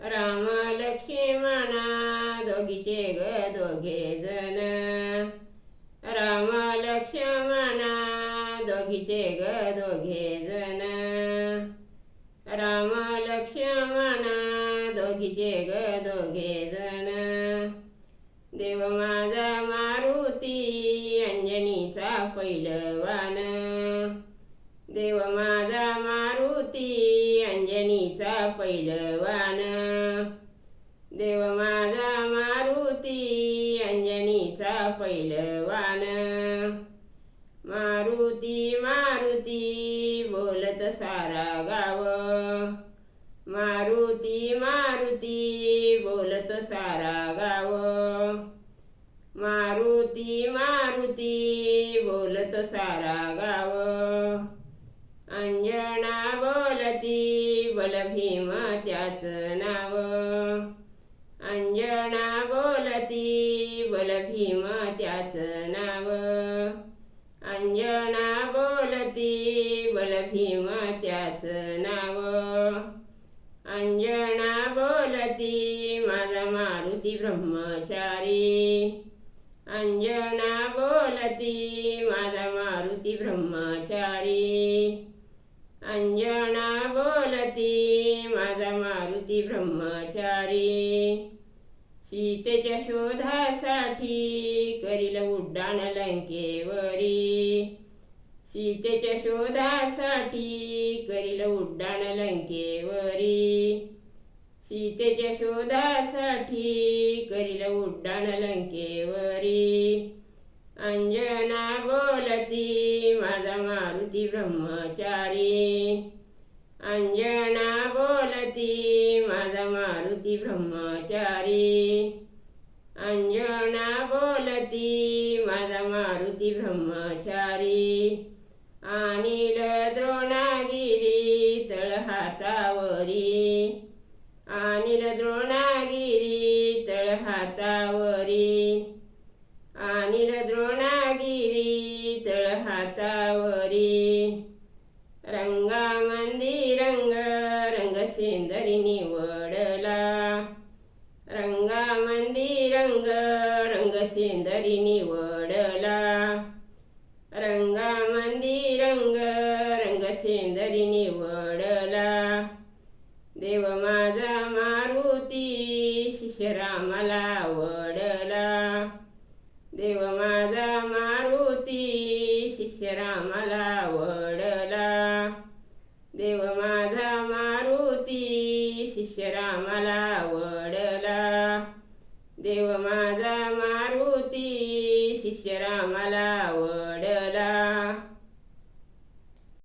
राम लक्ष्मणा दोघीचे ग दोघे जण. राम लक्ष्मणा दोघीचे ग दोघे जण राम लक्ष्मणा दोघीचे ग दोघे जण. देव माझा मारुती अंजनीचा पैलवान. देव माझा मा पैलवान देव माझा मारुती अंजनीचा पैलवान. मारुती मारुती बोलत सारा गाव. मारुती मारुती बोलत सारा गाव. मारुती मारुती बोलत सारा गाव. त्याच नाव अंजना बोलती बलभीम त्याच नाव अंजना बोलती बलभीम त्याच नाव अंजना बोलती माझा मारुती ब्रह्मचारी. अंजना बोलती माझा मारुती ब्रह्मचारी. अंजना मारुती ब्रह्मचारी. सीतेच्या शोधासाठी करील उड्डाण लंकेवरी. सीतेच्या शोधासाठी करील उड्डाण लंकेवरी. सीतेच्या शोधासाठी करील उड्डाण लंकेवरी. अंजना बोलती माझा मारुती ब्रह्मचारी. अंजना बोलती माझा मारुती ब्रह्मचारी. अंजना बोलती माझा मारुती ब्रह्मचारी. आणिल द्रोणागिरी तळहातावरी आणिल द्रोणागिरी तळहातावरी आणिल द्रोणागिरी तळहातावरी रंगा रंग निवडला. रंगा मंदिरंग रंग सेंदरी निवडला. रंगा मंदिरंग रंग सेंदरी निवडला. देव माझा मारुती शिशरामाला आवडला. देव माझा मारुती शिष्यरामाला आवडला. शिष्यरामाला आवडला. देव माझा मारुती शिष्यरामाला